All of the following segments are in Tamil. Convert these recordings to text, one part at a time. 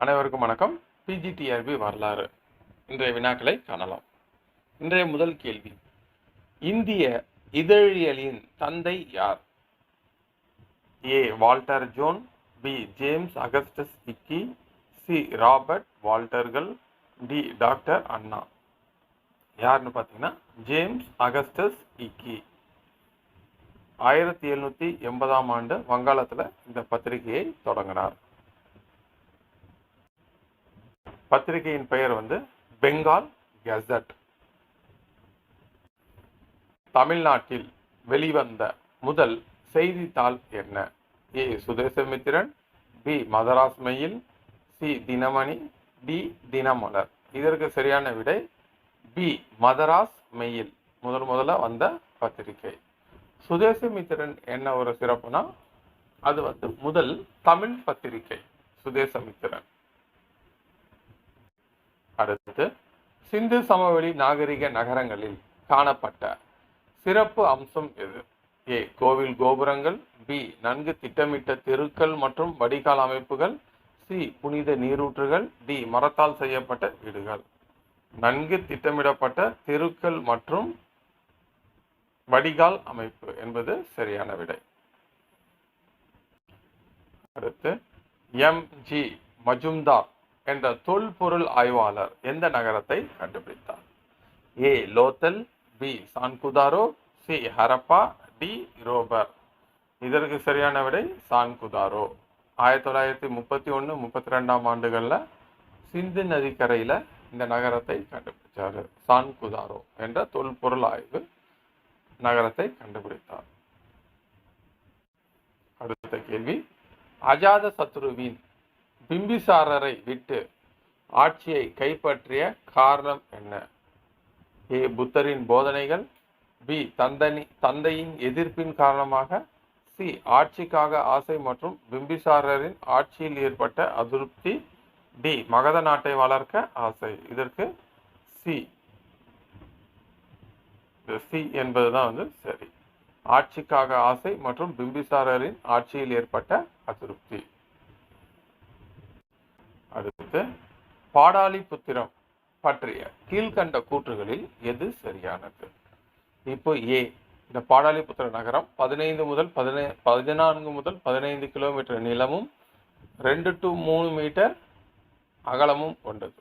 அனைவருக்கும் வணக்கம். பிஜிடிஆர்பி வரலாறு. இன்றைய வினாக்களை காணலாம். இன்றைய முதல் கேள்வி. இந்திய இதழியலின் தந்தை யார்? A. Walter John. B. James Augustus Hicky C. Robert வால்டர்கள். D. Doctor Anna. யாருன்னு பார்த்தீங்கன்னா ஜேம்ஸ் அகஸ்டஸ் இக்கி ஆயிரத்தி எழுநூற்றி எண்பதாம் ஆண்டு வங்காளத்தில் இந்த பத்திரிகையை தொடங்கினார். பத்திரிகையின் பெயர் வந்து பெங்கால் கெசட் தமிழ்நாட்டில் வெளிவந்த முதல் செய்தித்தாள் என்ன? A. Swadesamitran B. Madras mail C. Dinamani D. Dinamalar. இதற்கு சரியான விடை பி. மதராஸ் மெயில் முதல் முதல்ல வந்த பத்திரிகை. சுதேசமித்திரன் என்ன ஒரு சிறப்புனா அது வந்து முதல் தமிழ் பத்திரிகை. சுதேசமித்திரன். அடுத்து சிந்து சமவெளி நாகரிக நகரங்களில் காணப்பட்ட சிறப்பு அம்சம் எது? ஏ. கோவில் கோபுரங்கள் பி. நன்கு திட்டமிட்ட தெருக்கள் மற்றும் வடிகால் அமைப்புகள் சி. புனித நீரூற்றுகள் டி. மரத்தால் செய்யப்பட்ட வீடுகள். நன்கு திட்டமிடப்பட்ட தெருக்கள் மற்றும் வடிகால் அமைப்பு என்பது சரியான விடை. அடுத்து எம். ஜி. மஜும்தார் என்ற தொல்பொருள் ஆய்வாளர் எந்த நகரத்தை கண்டுபிடித்தார்? A Lothal B Chanhudaro C Harappa D Ropar. இதற்கு சரியான விடை சான்குதாரோ. ஆயிரத்தி தொள்ளாயிரத்தி முப்பத்தி ஒன்று முப்பத்தி ரெண்டாம் ஆண்டுகளில் சிந்து நதிக்கரையில் இந்த நகரத்தை கண்டுபிடிச்சாரு. சான்குதாரோ என்ற தொல்பொருள் ஆய்வு நகரத்தை கண்டுபிடித்தார். அடுத்த கேள்வி. அஜாத சத்ருவின் பிம்பிசாரரை விட்டு ஆட்சியை கைப்பற்றிய காரணம் என்ன? ஏ. புத்தரின் போதனைகள் பி. தந்தனி தந்தையின் எதிர்ப்பின் காரணமாக சி. ஆட்சிக்காக ஆசை மற்றும் பிம்பிசாரரின் ஆட்சியில் ஏற்பட்ட அதிருப்தி டி. மகத நாட்டை வளர்க்க ஆசை. இதற்கு சி. சி என்பதுதான் வந்து சரி. ஆட்சிக்காக ஆசை மற்றும் பிம்பிசாரரின் ஆட்சியில் ஏற்பட்ட அதிருப்தி. அடுத்து பாடாலிபுத்திரம் பற்றிய கீழ்கண்ட கூற்றுகளில் எது சரியானது? இப்போ ஏ இந்த பாடாலிபுத்திர நகரம் பதினைந்து முதல் பதினை பதினான்கு முதல் பதினைந்து கிலோமீட்டர் நிலமும் ரெண்டு டு மூணு மீட்டர் அகலமும் கொண்டது.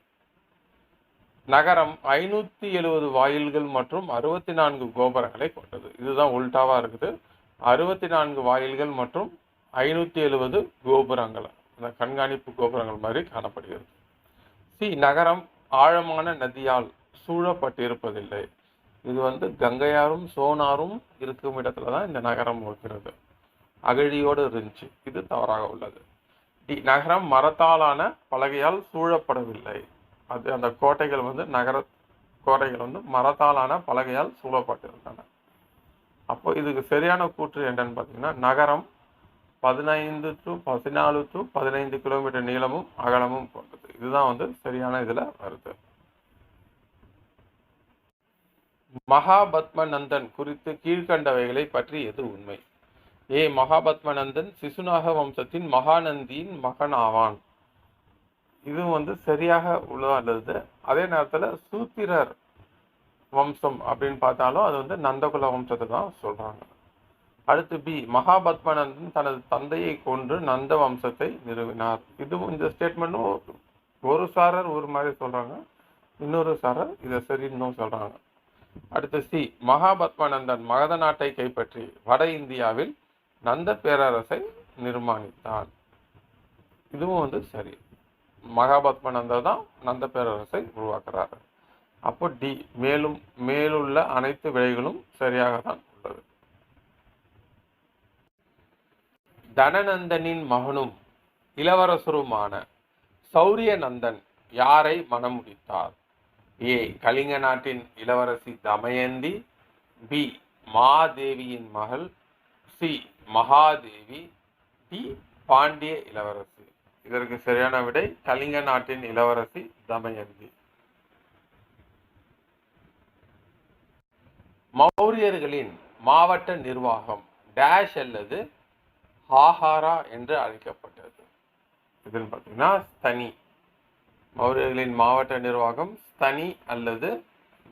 நகரம் ஐநூற்றி எழுபது வாயில்கள் மற்றும் அறுபத்தி நான்கு கோபுரங்களை கொண்டது. இதுதான் உல்டாவாக இருக்குது. அறுபத்தி நான்கு வாயில்கள் மற்றும் ஐநூற்றி எழுபது கோபுரங்கள். அந்த கண்காணிப்பு கோபுரங்கள் மாதிரி காணப்படுகிறது. சி நகரம் ஆழமான நதியால் சூழப்பட்டிருப்பதில்லை. இது வந்து கங்கையாரும் சோனாரும் இருக்கும் இடத்துல தான் இந்த நகரம் இருக்கிறது. அகழியோடு இருந்துச்சு. இது தவறாக உள்ளது. டி நகரம் மரத்தாலான பலகையால் சூழப்படவில்லை. அது அந்த கோட்டைகள் வந்து நகர கோட்டைகள் வந்து மரத்தாலான பலகையால் சூழப்பட்டிருந்தன. அப்போ இதுக்கு சரியான கூற்று என்னன்னு பார்த்தீங்கன்னா நகரம் பதினைந்து டு பதினாலு டு பதினைந்து கிலோமீட்டர் நீளமும் அகலமும் கொண்டது. இதுதான் வந்து சரியான இதில் வருது. மகாபத்மநந்தன் குறித்து கீழ்கண்டவைகளை பற்றி எது உண்மை? ஏ. மகாபத்மநந்தன் சிசுநாக வம்சத்தின் மகாநந்தியின் மகன் ஆவான் இது வந்து சரியாக உள்ளது அதே நேரத்தில் சூத்திரர் வம்சம் அப்படின்னு பார்த்தாலும் அது வந்து நந்தகுல வம்சத்தை தான் சொல்கிறாங்க அடுத்து பி மகாபத்மநந்தன் தனது தந்தையை கொன்று நந்த வம்சத்தை நிறுவினார். இதுவும் இந்த ஸ்டேட்மெண்ட்டும் ஒரு சாரர் ஒரு மாதிரி சொல்கிறாங்க இன்னொரு சாரர் இதை சரின்னும் சொல்கிறாங்க அடுத்து சி மகாபத்மநந்தன் மகத நாட்டை கைப்பற்றி வட இந்தியாவில் நந்த பேரரசை நிர்மாணித்தான் இதுவும் வந்து சரி. மகாபத்மநந்தர் தான் நந்த பேரரசை உருவாக்குறாரு. அப்போ டி மேலும் மேலுள்ள அனைத்து விடைகளும் சரியாக தான் உள்ளது தனநந்தனின் மகனும் இளவரசருமான சௌரிய நந்தன் யாரை மணமுடித்தார்? ஏ. கலிங்க நாட்டின் இளவரசி தமயந்தி பி. மாதேவியின் மகள் சி. மகாதேவி டி. பாண்டிய இளவரசி. இதற்கு சரியான விடை கலிங்க நாட்டின் இளவரசி தமயந்தி. மௌரியர்களின் மாவட்ட நிர்வாகம் டேஷ் அல்லது ஹாஹாரா என்று அழைக்கப்பட்டது. இதுன்னு பார்த்தீங்கன்னா ஸ்தனி. மௌரியர்களின் மாவட்ட நிர்வாகம் ஸ்தனி அல்லது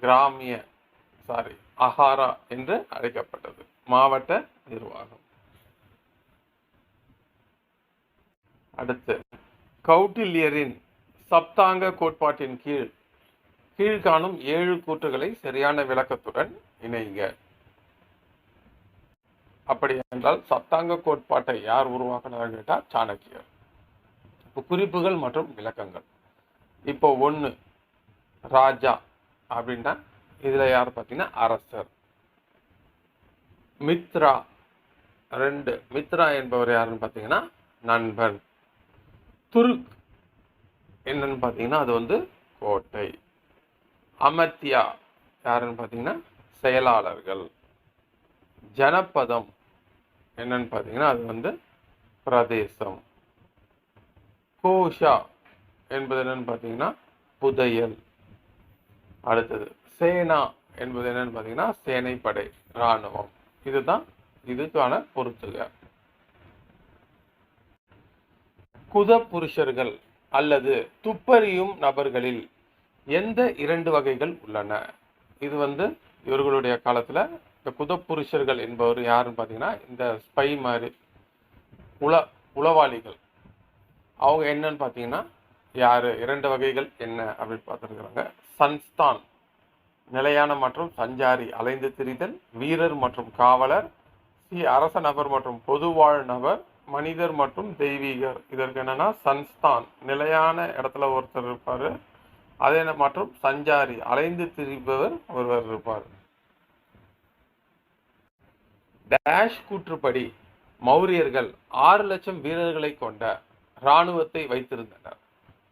கிராமிய சாரி அஹாரா என்று அழைக்கப்பட்டது. மாவட்ட நிர்வாகம். அடுத்து கௌட்டில்யரின் சப்தாங்க கோட்பாட்டின் கீழ் கீழ்காணும் ஏழு கூற்றுகளை சரியான விளக்கத்துடன் இணைங்க. அப்படி என்றால் சப்தாங்க கோட்பாட்டை யார் உருவாக்கினார் கேட்டால் சாணக்கியர். இப்போ குறிப்புகள் மற்றும் விளக்கங்கள். இப்போ ஒன்று ராஜா அப்படின்னா இதில் யார் பார்த்தீங்கன்னா அரசர். மித்ரா ரெண்டு மித்ரா என்பவர் யாருன்னு பார்த்தீங்கன்னா நண்பன். துருக் என்னன்னு பார்த்தீங்கன்னா அது வந்து கோட்டை. அமர்த்தியா யாருன்னு பார்த்தீங்கன்னா செயலாளர்கள். ஜனபதம் என்னன்னு பார்த்தீங்கன்னா அது வந்து பிரதேசம். கோஷா என்பது என்னன்னு பார்த்தீங்கன்னா புதையல். அடுத்தது சேனா என்பது என்னன்னு பார்த்தீங்கன்னா சேனைப்படை இராணுவம். இதுதான் இதுக்கான பொறுத்துக குத புருஷர்கள் அல்லது துப்பறியும் நபர்களில் எந்த இரண்டு வகைகள் உள்ளன? இது வந்து இவர்களுடைய காலத்தில் இந்த குதப்புருஷர்கள் என்பவர் யாருன்னு பார்த்தீங்கன்னா இந்த ஸ்பை மாதிரி உள உளவாளிகள். அவங்க என்னன்னு பார்த்தீங்கன்னா யார் இரண்டு வகைகள் என்ன அப்படின்னு பார்த்துருக்குறாங்க. சன்ஸ்தான் நிலையான மற்றும் சஞ்சாரி அலைந்து திரிதல் வீரர் மற்றும் காவலர் சி அரச நபர் மற்றும் பொதுவாழ் நபர் மனிதர் மற்றும் தெய்வீகர். இதற்கு என்னன்னா சன்ஸ்தான் நிலையான இடத்துல ஒருத்தர் இருப்பார். அதே மற்றும் சஞ்சாரி அலைந்து திரிபவர் ஒருவர் இருப்பார். டேஷ் கூற்றுப்படி மௌரியர்கள் ஆறு லட்சம் வீரர்களை கொண்ட இராணுவத்தை வைத்திருந்தனர்.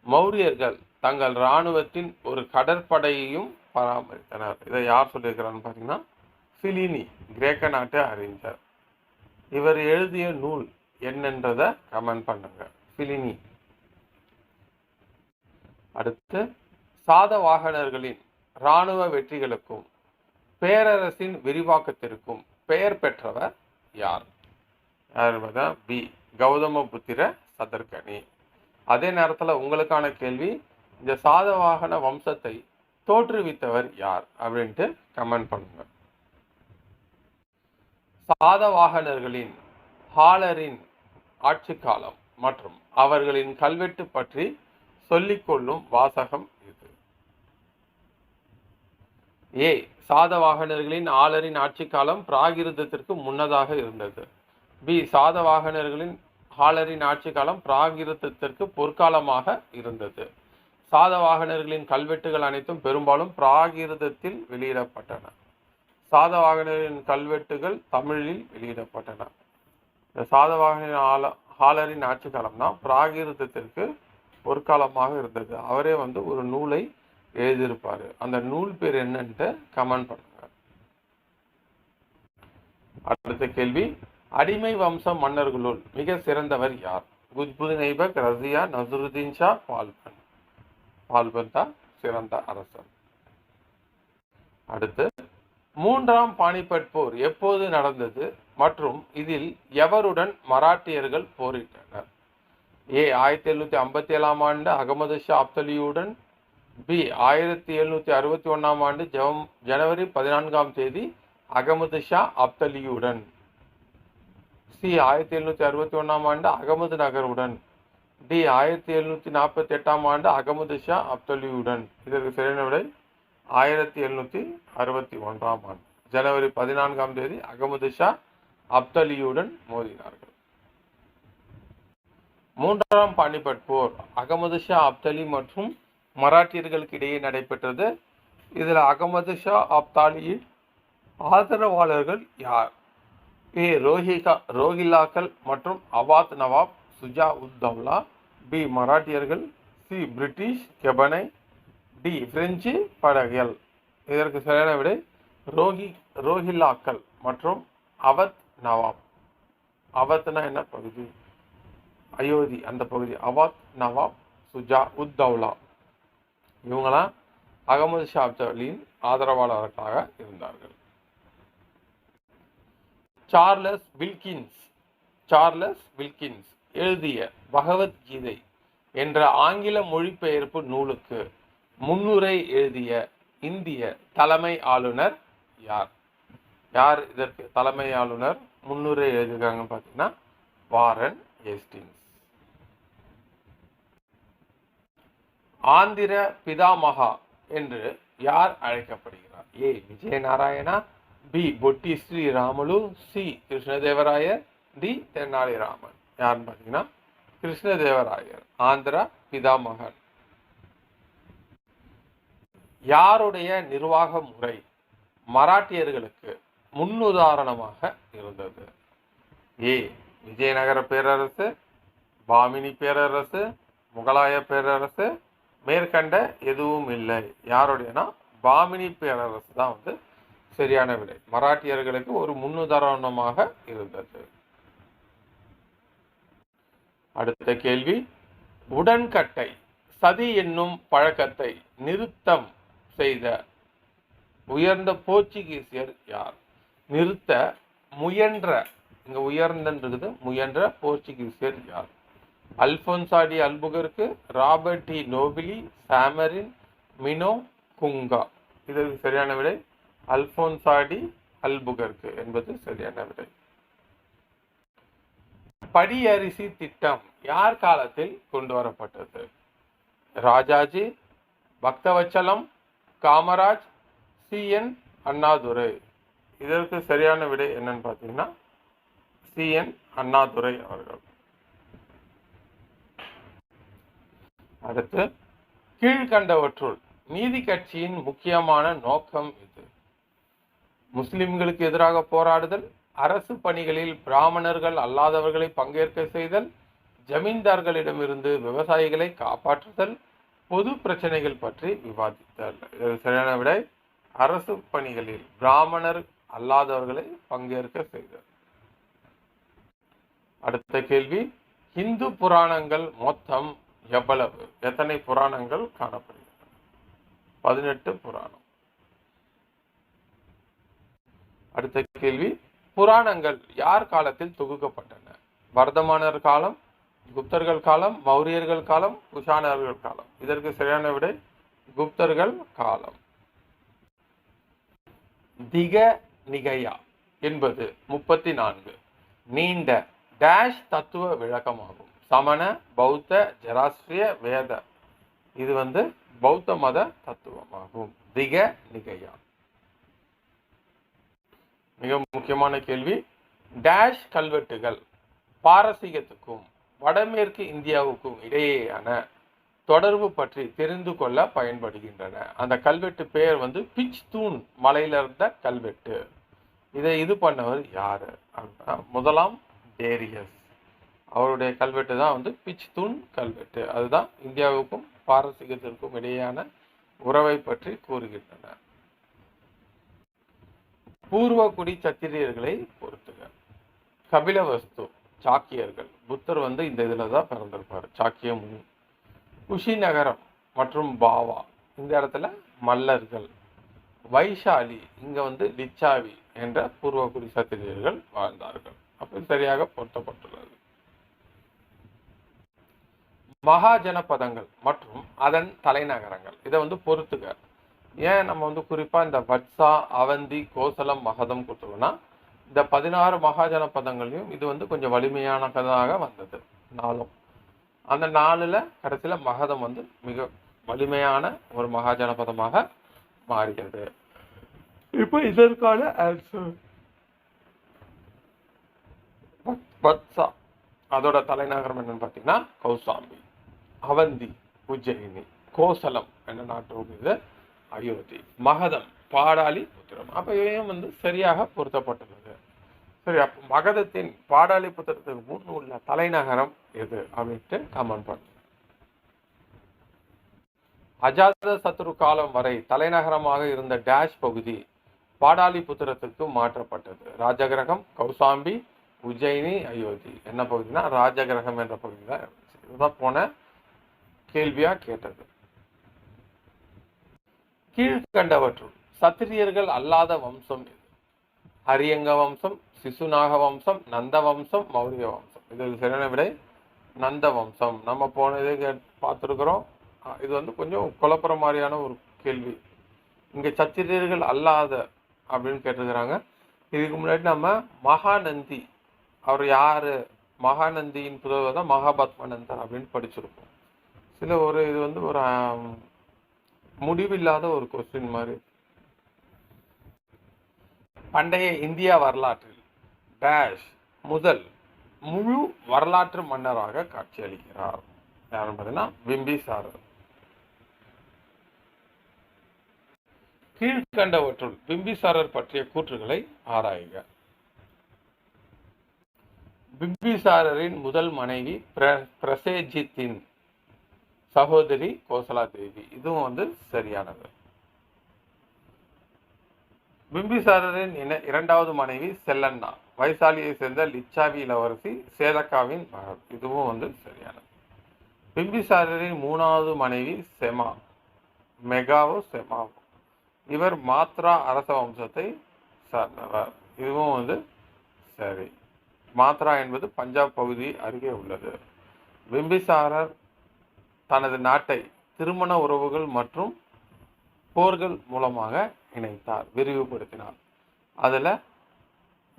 மௌரியர்கள் தங்கள் இராணுவத்தின் ஒரு கடற்படையையும் பராமரித்தனர். இதை யார் சொல்லியிருக்கிறான்னு பார்த்தீங்கன்னா பிலினி கிரேக்க நாட்டு அறிஞர். இவர் எழுதிய நூல் என்னன்றதை கமெண்ட் பண்ணுங்க. பிலினி அடுத்து சாதவாகனர்களின் இராணுவ வெற்றிகளுக்கும் பேரரசின் விரிவாக்கத்திற்கும் பெயர் பெற்றவர் யார்? யார் பி கௌதம புத்திர சதர்கனி அதே நேரத்தில் உங்களுக்கான கேள்வி இந்த சாதவாகன வம்சத்தை தோற்றுவித்தவர் யார்? அப்படின்ட்டு கமெண்ட் பண்ணுங்க. சாதவாகனர்களின் ஹாலரின் ஆட்சி காலம் மற்றும் அவர்களின் கல்வெட்டு பற்றி சொல்லிக்கொள்ளும் வாசகம் இது. ஏ. சாதவாகனர்களின் ஆளரின் ஆட்சி காலம் பிராகிருதத்திற்கு முன்னதாக இருந்தது. பி சாதவாகனர்களின் ஹாலரின் ஆட்சி காலம் பிராகிருதத்திற்கு பொற்காலமாக இருந்தது. சாதவாகனர்களின் கல்வெட்டுகள் அனைத்தும் பெரும்பாலும் பிராகிருதத்தில் வெளியிடப்பட்டன. சாதவாகனரின் கல்வெட்டுகள் தமிழில் வெளியிடப்பட்டன. இந்த சாதவாகனின் ஆல ஹாலரின் ஆட்சி காலம் தான் பிராகிருதத்திற்கு பொற்காலமாக இருந்தது. அவரே வந்து ஒரு நூலை எழுதியிருப்பாரு. அந்த நூல் பேர் என்னன்ட்டு கமெண்ட் பண்ணுங்க. அடுத்த கேள்வி. அடிமை வம்ச மன்னர்களுள் மிக சிறந்தவர் யார்? குஜ்புது நைபக் ரசியா நசருதீன் ஷா பால்பன். பால்பன் தான் சிறந்த அரசர். அடுத்து மூன்றாம் பானிபட் போர் எப்போது நடந்தது? மற்றும் இதில் எவருடன் மராட்டியர்கள் போரிட்டனர்? ஏ ஆயிரத்தி எழுநூத்தி ஐம்பத்தி ஏழாம் ஆண்டு அகமது ஷா அப்தலியுடன் பி ஆயிரத்தி எழுநூத்தி அறுபத்தி ஒண்ணாம் ஆண்டு ஜவம் ஜனவரி பதினான்காம் தேதி அகமது ஷா அப்தலியுடன். சி ஆயிரத்தி எழுநூத்தி அறுபத்தி ஒண்ணாம் ஆண்டு அகமது நகருடன். டி ஆயிரத்தி எழுநூத்தி நாற்பத்தி எட்டாம் ஆண்டு அகமது ஷா அப்தலியுடன். இதற்கு சரியான விடை ஆயிரத்தி எழுநூத்தி அறுபத்தி ஒன்றாம் ஆண்டு ஜனவரி பதினான்காம் தேதி அகமது ஷா அப்தலியுடன் மோதினார்கள். மூன்றாம் பானிபட் போர் அகமது ஷா அப்தலி மற்றும் மராட்டியர்களுக்கு இடையே நடைபெற்றது. இதில் அகமது ஷா அப்தாலியின் ஆதரவாளர்கள் யார்? ஏ. ரோஹிகா ரோஹில்லாக்கள் மற்றும் அவாத் நவாப் சுஜா உத்தவ்லா பி. மராட்டியர்கள் சி. பிரிட்டிஷ் கெபனை டி. பிரெஞ்சு படகுகள். இதற்கு சரியான விடை ரோஹி ரோஹில்லாக்கள் மற்றும் அவத் நவாப். அவத்னா என்ன பகுதி? அயோத்தி அந்த பகுதி. அவாத் நவாப் சுஜா உத்தவ்லா இவங்களாம் அகமது ஷா அப்தலியின் ஆதரவாளர்களாக இருந்தார்கள். சார்லஸ் வில்கின்ஸ் சார்லஸ் வில்கின்ஸ் எழுதிய பகவத்கீதை என்ற ஆங்கில மொழிபெயர்ப்பு நூலுக்கு முன்னுரை எழுதிய இந்திய தலைமை ஆளுநர் யார்? யார் இதற்கு தலைமை ஆளுநர்? முன்னுரை எழுதியிருக்காங்கன்னு பார்த்தீங்கன்னா வாரன் ஏஸ்டிங்ஸ் ஆந்திர பிதாமகா என்று யார் அழைக்கப்படுகிறார்? A. Vijayanarayana B. Potti Sriramulu C. Krishnadevarayar D. Tenaliraman. யாருன்னு பார்த்தீங்கன்னா கிருஷ்ணதேவராயர் ஆந்திரா பிதாமகன் யாருடைய நிர்வாக முறை மராட்டியர்களுக்கு முன்னுதாரணமாக இருந்தது? ஏ. விஜயநகர பேரரசு பாமினி பேரரசு முகலாய பேரரசு மேற்கண்ட எதுவும் இல்லை. யாருடையனா? பாமினி பேரரசு தான் வந்து சரியான விடை மராட்டியர்களுக்கு ஒரு முன்னுதாரணமாக இருந்தது. அடுத்த கேள்வி. உடன்கட்டை சதி என்னும் பழக்கத்தை நிறுத்தம் செய்த உயர்ந்த போர்ச்சுகீசியர் யார்? நிறுத்த முயன்ற இங்க உயர்ந்தன்றது முயன்ற போர்ச்சுகீசியர் யார்? அல்போன்சாடி அல்புகருக்கு ராபர்ட் டி நோபிலி சாமரின் மினோ குங்கா. இதற்கு சரியான விடை அல்போன்சாடி அல்புகர்க்கு என்பது சரியான விடை. படியரிசி திட்டம் யார் காலத்தில் கொண்டு வரப்பட்டது? ராஜாஜி பக்தவச்சலம் காமராஜ் சி. என். அண்ணாதுரை. இதற்கு சரியான விடை என்னன்னு பார்த்தீங்கன்னா சி. என். அண்ணாதுரை அவர்கள். அடுத்து கீழ்கண்டவற்றுள். நீதி கட்சியின் முக்கியமான நோக்கம் இது. முஸ்லிம்களுக்கு எதிராக போராடுதல் அரசு பணிகளில் பிராமணர்கள் அல்லாதவர்களை பங்கேற்க செய்தல் ஜமீன்தார்களிடமிருந்து விவசாயிகளை காப்பாற்றுதல் பொது பிரச்சனைகள் பற்றி விவாதித்தல். சரியான விட அரசு பணிகளில் பிராமணர் அல்லாதவர்களை பங்கேற்க செய்தல். அடுத்த கேள்வி இந்து புராணங்கள் மொத்தம் எவ்வளவு? எத்தனை புராணங்கள் காணப்படுகின்றன? பதினெட்டு புராணம். அடுத்த கேள்வி. புராணங்கள் யார் காலத்தில் தொகுக்கப்பட்டன? வர்தமானர் காலம் குப்தர்கள் காலம் மௌரியர்கள் காலம் குஷானர்கள் காலம். இதற்கு சரியான விடை குப்தர்கள் காலம். திக நிகையா என்பது முப்பத்தி நான்கு. நீண்ட டேஷ் தத்துவ விளக்கமாகும். சமண பௌத்த ஜெராஸ்ட்ரிய வேத. இது வந்து பௌத்த மத தத்துவமாகும். திக நிகையா. மிக முக்கியமான கேள்வி. டேஷ் கல்வெட்டுகள் பாரசீகத்துக்கும் வடமேற்கு இந்தியாவுக்கும் இடையேயான தொடர்பு பற்றி தெரிந்து கொள்ள பயன்படுகின்றன. அந்த கல்வெட்டு பெயர் வந்து பிச் தூண் மலையில இருந்த கல்வெட்டு. இதை இது பண்ணவர் யாரு? அப்படின்னா முதலாம் டேரியஸ். அவருடைய கல்வெட்டு தான் வந்து பிச் தூண் கல்வெட்டு. அதுதான் இந்தியாவுக்கும் பாரசீகத்திற்கும் இடையேயான உறவை பற்றி கூறுகின்றன. பூர்வகுடி சத்திரியர்களை பொறுத்துக. கபிலவஸ்து சாக்கியர்கள். புத்தர் வந்து இந்த இதில் தான் பிறந்திருப்பார். சாக்கிய முனி குஷிநகரம் மற்றும் பாவா இந்த இடத்துல மல்லர்கள். வைஷாலி இங்கே வந்து லிச்சாவி என்ற பூர்வகுடி சத்திரியர்கள் வாழ்ந்தார்கள். அப்போ சரியாக பொருத்தப்பட்டுள்ளது. மகாஜனபதங்கள் மற்றும் அதன் தலைநகரங்கள். இதை வந்து பொறுத்துக ஏன் நம்ம வந்து குறிப்பா இந்த வட்சா அவந்தி கோசலம் மகதம் கொடுத்துருவோம்னா இந்த பதினாறு மகாஜனபதங்களையும் இது வந்து கொஞ்சம் வலிமையானதாக வந்தது. நாளும். அந்த நாலுல கடைசியில மகதம் வந்து மிக வலிமையான ஒரு மகாஜனபதமாக மாறியது. இப்போ இதற்கான ஆன்சர் வத்சா அதோட தலைநகரம் என்னன்னு பார்த்தீங்கன்னா கௌசாம்பி. அவந்தி உஜ்ஜயினி கோசலம் என்ற நாட்டோடு இது அயோத்தி மகதம் பாடாலி புத்திரம். அப்போ இவையும் வந்து சரியாக பொருத்தப்பட்டுள்ளது. சரி அப்போ மகதத்தின் பாடாலி புத்திரத்துக்கு முன் உள்ள தலைநகரம் எது அப்படின்ட்டு கமெண்ட் பண்ணு. அஜாத சத்ரு காலம் வரை தலைநகரமாக இருந்த டேஷ் பகுதி பாடாலிபுத்திரத்துக்கு மாற்றப்பட்டது. ராஜகிரகம் கௌசாம்பி உஜ்ஜயினி அயோத்தி. என்ன பகுதினா ராஜகிரகம் என்ற பகுதி தான் இருந்துச்சு. இதுதான் போன கேள்வியா கேட்டது. கீழ்கண்டவற்றுள் சத்திரியர்கள் அல்லாத வம்சம் ஹரியங்க வம்சம் சிசுநாக வம்சம் நந்த வம்சம் மௌரிய வம்சம். இது சரியான விடை. நந்த வம்சம். நம்ம போனதே கே- பார்த்துருக்குறோம். இது வந்து கொஞ்சம் குழப்புற மாதிரியான ஒரு கேள்வி. இங்கே சத்திரியர்கள் அல்லாத அப்படின்னு கேட்டிருக்கிறாங்க. இதுக்கு முன்னாடி நம்ம மகாநந்தி. அவர் யார்? மகாநந்தியின் புதல்வர் தான் மகாபத்மநந்தர் அப்படின்னு படிச்சிருப்போம். சில ஒரு இது வந்து ஒரு முடிவில்லாத ஒரு கொஸ்டின் மாதிரி. பண்டைய இந்தியா வரலாற்றில் டேஷ் முதல் முழு வரலாற்று மன்னராக காட்சியளிக்கிறார். யாருன்னு பார்த்தீங்கன்னா? பிம்பிசாரர் கீழ்கண்டவற்றுள் பிம்பிசாரர் பற்றிய கூற்றுகளை ஆராயுக. பிம்பிசாரரின் முதல் மனைவி பிர- பிரசேஜித்தின் சகோதரி கோசலா தேவி. இதுவும் வந்து சரியானது. பிம்பிசாரரின் இன இரண்டாவது மனைவி செல்லண்ணா. வைசாலியை சேர்ந்த லிச்சாவி இளவரசி சேதக்காவின் மகள். இதுவும் வந்து சரியானது. பிம்பிசாரரின் மூணாவது மனைவி செமா. மெகாவோ செமாவோ. இவர் மாத்ரா அரச வம்சத்தை சார்ந்தவர். இதுவும் வந்து சரி. மாத்ரா என்பது பஞ்சாப் பகுதி அருகே உள்ளது. பிம்பிசாரர் தனது நாட்டை திருமண உறவுகள் மற்றும் போர்கள் மூலமாக இணைத்தார் விரிவுபடுத்தினார். அதில்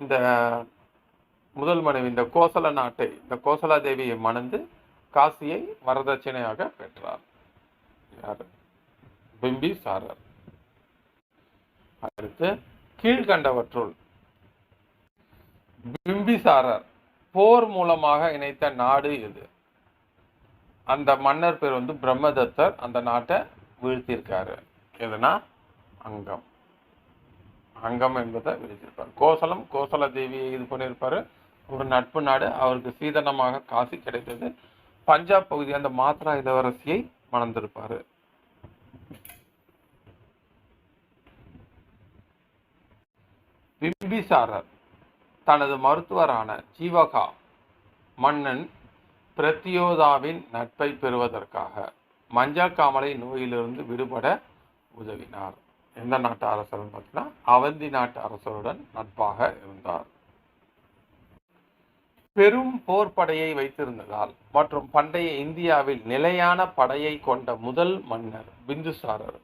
இந்த முதல் மனைவி இந்த கோசல நாட்டை இந்த கோசலா தேவியை மணந்து காசியை வரதட்சணையாக பெற்றார். யார்? பிம்பிசாரர் அடுத்து கீழ்கண்டவற்றுள். பிம்பிசாரர் போர் மூலமாக இணைத்த நாடு எது? அந்த மன்னர் பேர் வந்து பிரம்மதத்தர். அந்த நாட்டை வீழ்த்தியிருக்காரு. எதுனா அங்கம். அங்கம் என்பதை வீழ்த்தியிருப்பார். கோசலம் கோசல தேவியை இது பண்ணியிருப்பாரு. ஒரு நட்பு நாடு. அவருக்கு சீதனமாக காசி கிடைத்தது. பஞ்சாப் பகுதி அந்த மாத்ரா இளவரசியை மணந்திருப்பாரு. பிம்பிசாரர் தனது மருத்துவரான ஜீவகா மன்னன் பிரத்தியோதாவின் நட்பை பெறுவதற்காக மஞ்சள் காமலை நோயிலிருந்து விடுபட உதவினார். எந்த நாட்டு அரசர்னு பார்த்தீங்கன்னா அவந்தி நாட்டு அரசருடன் நட்பாக இருந்தார். பெரும் போர் படையை வைத்திருந்ததால் மற்றும் பண்டைய இந்தியாவில் நிலையான படையை கொண்ட முதல் மன்னர் பிந்துசாரர்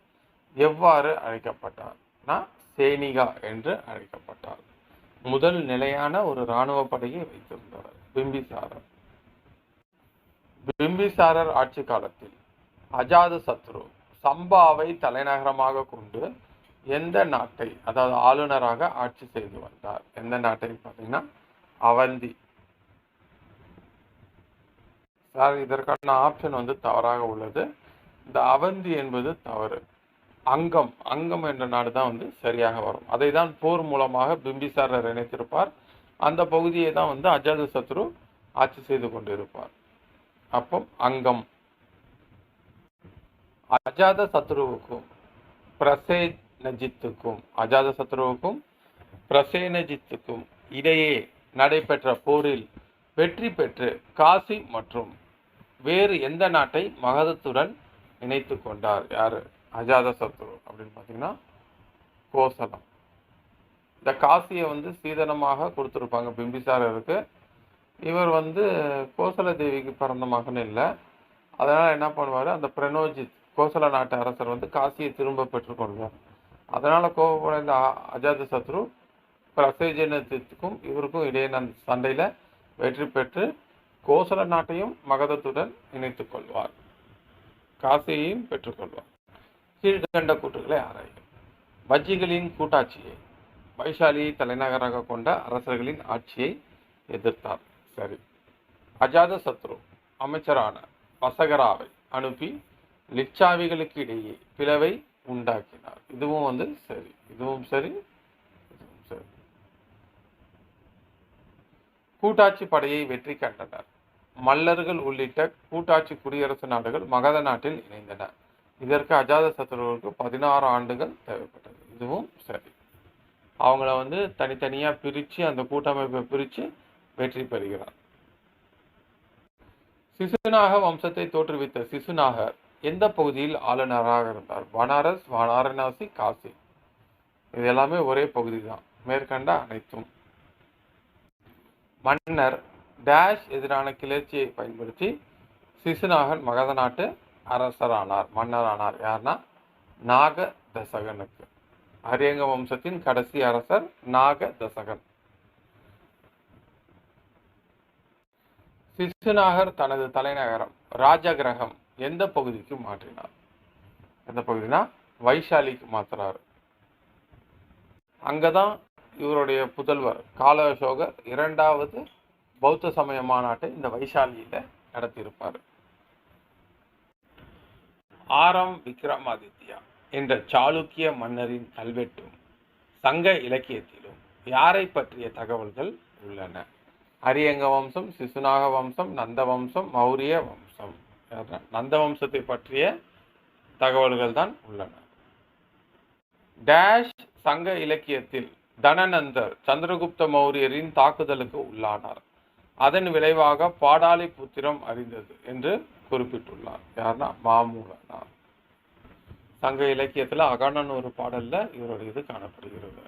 எவ்வாறு அழைக்கப்பட்டார்னா சேனிகா என்று அழைக்கப்பட்டார். முதல் நிலையான ஒரு இராணுவ படையை வைத்திருந்தவர் பிம்பிசாரர். பிம்பிசாரர் ஆட்சி காலத்தில் அஜாத சத்ரு சம்பாவை தலைநகரமாக கொண்டு எந்த நாட்டை அதாவது ஆளுநராக ஆட்சி செய்து வந்தார். எந்த நாட்டை பார்த்தீங்கன்னா அவந்தி. சார் இதற்கான ஆப்ஷன் வந்து தவறாக உள்ளது. இந்த அவந்தி என்பது தவறு. அங்கம் அங்கம் என்ற நாடு தான் வந்து சரியாக வரும். அதை தான் போர் மூலமாக பிம்பிசாரர் இணைத்திருப்பார். அந்த பகுதியை தான் வந்து அஜாத சத்ரு ஆட்சி செய்து கொண்டிருப்பார். அப்போ அங்கம். அஜாத சத்ருவுக்கும் பிரசேனஜித்துக்கும் அஜாத சத்ருவுக்கும் பிரசேனஜித்துக்கும் இடையே நடைபெற்ற போரில் வெற்றி பெற்று காசி மற்றும் வேறு எந்த நாட்டை மகதத்துடன் இணைத்து கொண்டார்? யார்? அஜாத சத்ரு அப்படின்னு பார்த்தீங்கன்னா கோசலம். இந்த காசியை வந்து சீதனமாக கொடுத்துருப்பாங்க. பிம்பிசாரருக்கு இவர் வந்து கோசல தேவிக்கு பிறந்த மகன் இல்லை. அதனால் என்ன பண்ணுவார்? அந்த பிரனோஜித் கோசல நாட்டு அரசர் வந்து காசியை திரும்ப பெற்றுக்கொள்வார் அதனால் கோபப்பட இந்த அஜாத சத்ரு பிரசேஜனத்துக்கும் இவருக்கும் இடையே அந்த சண்டையில் வெற்றி பெற்று கோசல நாட்டையும் மகதத்துடன் இணைத்து கொள்வார். காசியையும் பெற்றுக்கொள்வார் கீழ்கண்ட கூற்றுகளை ஆராயும். வஜ்ஜிகளின் கூட்டாட்சியை வைசாலியை தலைநகராக கொண்ட அரசர்களின் ஆட்சியை எதிர்த்தார். சரி. அஜாத சத்ரு அமைச்சரான வசகராவை அனுப்பி லிச்சாவிகளுக்கு இடையே பிளவை உண்டாக்கினார். இதுவும் வந்து சரி. இதுவும் சரி இதுவும் சரி. கூட்டாட்சி படையை வெற்றி கண்டனர். மல்லர்கள் உள்ளிட்ட கூட்டாட்சி குடியரசு நாடுகள் மகத நாட்டில் இணைந்தன. இதற்கு அஜாத சத்ருவுக்கு பதினாறு ஆண்டுகள் தேவைப்பட்டது. இதுவும் சரி. அவங்கள வந்து தனித்தனியா பிரிச்சு அந்த கூட்டமைப்பை பிரிச்சு வெற்றி பெறுகிறார் சிசுநாக வம்சத்தை தோற்றுவித்த சிசுநாக எந்த பகுதியில் ஆளுநராக இருந்தார்? பனாரஸ் வாரணாசி காசி. இது எல்லாமே ஒரே பகுதி தான் மேற்கண்ட அனைத்தும். மன்னர் டேஷ் எதிரான கிளர்ச்சியை பயன்படுத்தி சிசுநாகன் மகத நாட்டு அரசரானார் மன்னரானார். யார்னா? நாக தசகனுக்கு அரியங்க வம்சத்தின் கடைசி அரசர் நாக தசகன் சிசுநாகர் தனது தலைநகரம் ராஜகிரகம் எந்த பகுதிக்கு மாற்றினார்? எந்த பகுதினா வைஷாலிக்கு மாத்துறாரு அங்கதான் இவருடைய புதல்வர் கால அசோகர் இரண்டாவது பௌத்த சமய மாநாட்டை இந்த வைஷாலியில நடத்தியிருப்பார். ஆரம் விக்ரமாதித்யா என்ற சாளுக்கிய மன்னரின் கல்வெட்டும் சங்க இலக்கியத்திலும் யாரை பற்றிய தகவல்கள் உள்ளன? அரியங்க வம்சம் சிசுநாக வம்சம் நந்த வம்சம் மௌரிய வம்சம். நந்த வம்சத்தை பற்றிய தகவல்கள் தான் உள்ளன. டேஷ் சங்க இலக்கியத்தில் தனநந்தர் சந்திரகுப்த மௌரியரின் தாக்குதலுக்கு உள்ளானார். அதன் விளைவாக பாடாளி புத்திரம் அறிந்தது என்று குறிப்பிட்டுள்ளார். யாருன்னா மாமூலனார். சங்க இலக்கியத்தில் அகணன் ஒரு பாடல்ல இவருடைய இது காணப்படுகிறது.